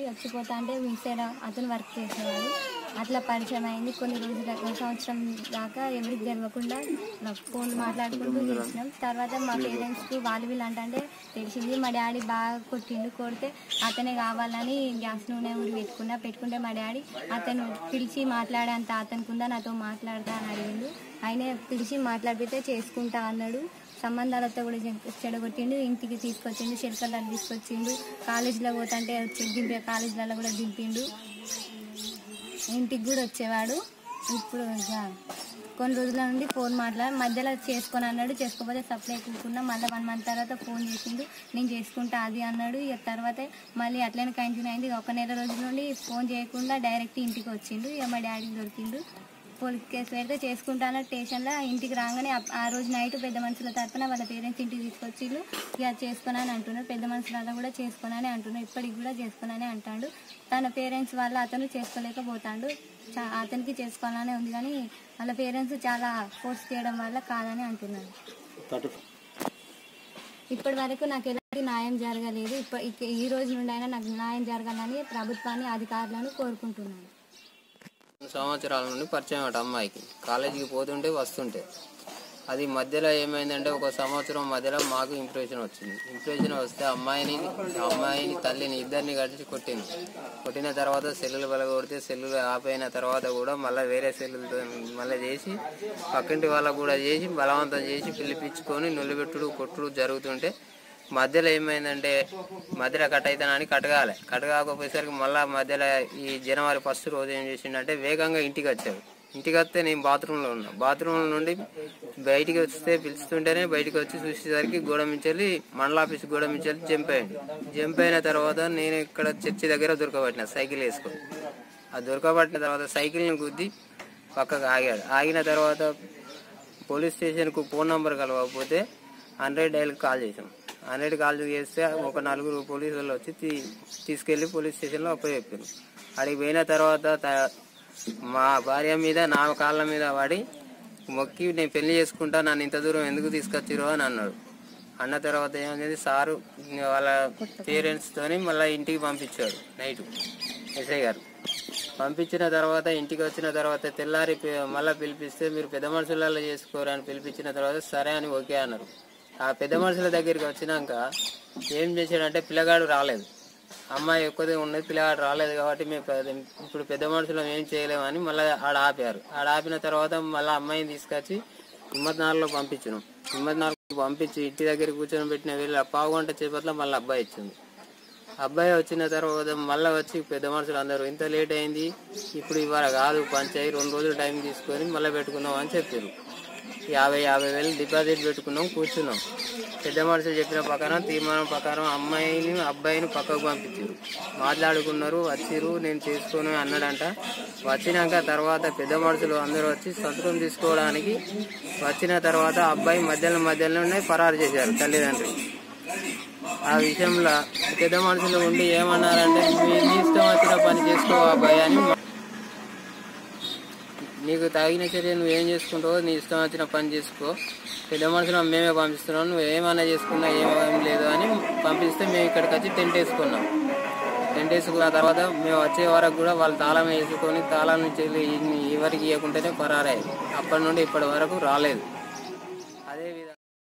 Monthly వచ్చిపోతా అంటే మీ side అతను work చేసేవాడు. అట్లా పరిచయం అయింది. కొన్ని రోజుల ఒక సంవత్సరం దాకా ఎవరికి తెలియకుండా ఫోన్ మాట్లాడుకుంటూ చేసినాం. తర్వాత మా పేరెంట్స్కి వాళ్ళు వీళ్ళు అంటే తెలిసింది మా డాడీ బాగా కొట్టిండు కొడితే అతనే కావాలని గ్యాస్ నూనె ఊరి పెట్టుకున్నా పెట్టుకుంటే మా డాడీ అతను పిలిచి మాట్లాడేంత అతనుకుందా నాతో మాట్లాడతా అని అడిగిండు. ఆయనే పిలిచి మాట్లాడితే చేసుకుంటా అన్నాడు. సంబంధాలతో కూడా చె- చెడగొట్టిండు ఇంటికి తీసుకొచ్చిండు చిలకల్లో తీసుకొచ్చిండు కాలేజీలో పోతుంటే వచ్చి దింపే కాలేజీలలో కూడా దింపిండు. ఇంటికి కూడా వచ్చేవాడు. ఇప్పుడు కొన్ని రోజుల నుండి ఫోన్ మాట్లాడి మధ్యలో చేసుకొని అన్నాడు చేసుకోకపోతే సప్లై కూకున్నా మళ్ళీ వన్ మంత్ తర్వాత ఫోన్ చేసిండు. నేను చేసుకుంటా అది అన్నాడు. ఇక తర్వాత మళ్ళీ అట్లనే కంటిన్యూ అయింది. ఒక నెల రోజుల నుండి ఫోన్ చేయకుండా డైరెక్ట్ ఇంటికి వచ్చిండు. ఇక మా డాడీకి దొరికిండు. పోలీస్ కేసు పెడితే చేసుకుంటాను స్టేషన్లో ఇంటికి రాగానే ఆ- రోజు నైట్ పెద్ద మనుషుల తరపున వాళ్ళ పేరెంట్స్ ఇంటికి తీసుకొచ్చిళ్ళు. ఇక చేసుకున్నాను అంటున్నారు పెద్ద మనుషులలో కూడా చేసుకున్నానే అంటున్నారు ఇప్పటికి కూడా చేసుకున్నానే అంటాడు. తన పేరెంట్స్ వల్ల అతను చేసుకోలేకపోతాడు. చా- అతనికి చేసుకోవాలనే ఉంది కానీ వాళ్ళ పేరెంట్స్ చాలా ఫోర్స్ చేయడం వల్ల కాదని అంటున్నారు ఇప్పటి వరకు నాకు ఎలాంటి న్యాయం జరగలేదు. ఇప్ప ఈ రోజు నుండి అయినా నాకు న్యాయం జరగాలని ప్రభుత్వాన్ని అధికారులను కోరుకుంటున్నాను. సంవత్సరాల నుండి పరిచయం అట అమ్మాయికి. కాలేజీకి పోతుంటే వస్తుంటే. అది మధ్యలో ఏమైందంటే ఒక సంవత్సరం మధ్యలో మాకు ఇంప్రెషన్ వచ్చింది. ఇంప్రెషన్ వస్తే అమ్మాయిని అమ్మాయిని తల్లిని ఇద్దరిని కలిసి కొట్టింది. కొట్టిన తర్వాత సెల్లులు కొడితే సెల్లులు ఆపైన తర్వాత కూడా మళ్ళీ వేరే సెల్లులతో మళ్ళీ చేసి పక్కింటి వాళ్ళకు కూడా చేసి బలవంతం చేసి పిలిపించుకొని నులిబెట్టుడు కొట్టుడు జరుగుతుంటే మధ్యలో ఏమైందంటే మధ్యలో కట్ అవుతానని కట్టగాలి కట్టగాకపోయేసరికి మళ్ళీ మధ్యలో ఈ జనవరి ఫస్ట్ రోజు ఏం చేసిండంటే వేగంగా ఇంటికి వచ్చాడు. ఇంటికి వస్తే నేను బాత్రూంలో ఉన్నా. బాత్రూంలో నుండి బయటికి వస్తే పిలుస్తుంటేనే బయటికి వచ్చి చూసేసరికి గోడ మండల ఆఫీస్ గోడమించెల్లి జంప్ అయ్యింది జంప్ అయిన తర్వాత నేను ఇక్కడ చర్చి దగ్గర దొరకబట్టిన సైకిల్ వేసుకొని. ఆ దొరకబట్టిన తర్వాత సైకిల్ని గుద్ది పక్కకు ఆగాడు. ఆగిన తర్వాత పోలీస్ స్టేషన్కు ఫోన్ నెంబర్ కలవకపోతే హండ్రెడ్ డైల్కి కాల్ చేసాం హండ్రెడ్ కాల్ చేస్తే ఒక నలుగురు పోలీసు వాళ్ళు వచ్చి తీ- తీసుకెళ్ళి పోలీస్ స్టేషన్లో అప్పచెప్పారు అడిగి పోయిన తర్వాత త- మా భార్య మీద నా కాళ్ళ మీద పడి మొక్కి నేను పెళ్ళి చేసుకుంటా నన్ను ఇంత దూరం ఎందుకు తీసుకొచ్చిరో అని అన్నాడు. అన్న తర్వాత ఏమైంది? సారు వాళ్ళ పేరెంట్స్తోని మళ్ళీ ఇంటికి పంపించాడు నైట్. ఎస్ఐ గారు. పంపించిన తర్వాత ఇంటికి వచ్చిన తర్వాత తెల్లారి మళ్ళీ పిలిపిస్తే మీరు పెద్ద మనుషులలో చేసుకోరు అని పిలిపించిన తర్వాత సరే అని ఓకే అన్నారు. ఆ పెద్ద మనుషుల దగ్గరికి వచ్చినాక ఏం చేశాడంటే పిల్లగాడు రాలేదు. అమ్మాయి ఎక్కువదే ఉన్నది పిల్లగాడు రాలేదు కాబట్టి మేము ఇప్పుడు పెద్ద మనుషులు ఏం చేయలేమని మళ్ళీ ఆడ ఆపారు. ఆడ ఆపిన తర్వాత మళ్ళీ అమ్మాయిని తీసుకొచ్చి హిమ్మత్నార్లో పంపించినాం. హిమ్మత్నార్కు పంపించి ఇంటి దగ్గర కూర్చొని పెట్టిన వీళ్ళు పావు గంట చేపట్ల మళ్ళీ అబ్బాయి ఇచ్చింది అబ్బాయి వచ్చిన తర్వాత మళ్ళీ వచ్చి పెద్ద మనుషులు అందరూ ఇంత లేట్ అయింది ఇప్పుడు ఇవాళ కాదు పంచాయి రెండు రోజులు టైం తీసుకొని మళ్ళీ పెట్టుకుందాం అని చెప్పారు యాభై యాభై వేలు డిపాజిట్ పెట్టుకున్నాం కూర్చున్నాం. పెద్ద మనుషులు చెప్పిన ప్రకారం తీర్మానం ప్రకారం అమ్మాయిని అబ్బాయిని పక్కకు పంపించారు. మాట్లాడుకున్నారు వచ్చిరు నేను చేసుకోను అన్నాడంట. వచ్చినాక తర్వాత పెద్ద మనుషులు అందరూ వచ్చి సంతకం తీసుకోవడానికి వచ్చిన తర్వాత అబ్బాయి మధ్యలో మధ్యలోనే పరారు చేశారు తల్లిదండ్రులు ఆ విషయంలో పెద్ద మనుషులు ఉండి ఏమన్నారంటే మీ ఇష్టం వచ్చిన పని చేసుకో అబ్బాయి అని నీకు తగిన చర్య నువ్వు ఏం చేసుకుంటావో నీ ఇష్టం వచ్చిన పని చేసుకో. పెద్ద మనుషులు మేమే పంపిస్తున్నాం. నువ్వు ఏమైనా చేసుకున్నా ఏమేం లేదు అని పంపిస్తే మేము ఇక్కడికి వచ్చి టెంట్ వేసుకున్నాం. టెంట్ వేసుకున్న తర్వాత మేము వచ్చే వరకు కూడా వాళ్ళు తాళం వేసుకొని తాళం నుంచి ఎవరికి ఇవ్వకుంటేనే పరారాయి అప్పటి నుండి ఇప్పటి వరకు రాలేదు.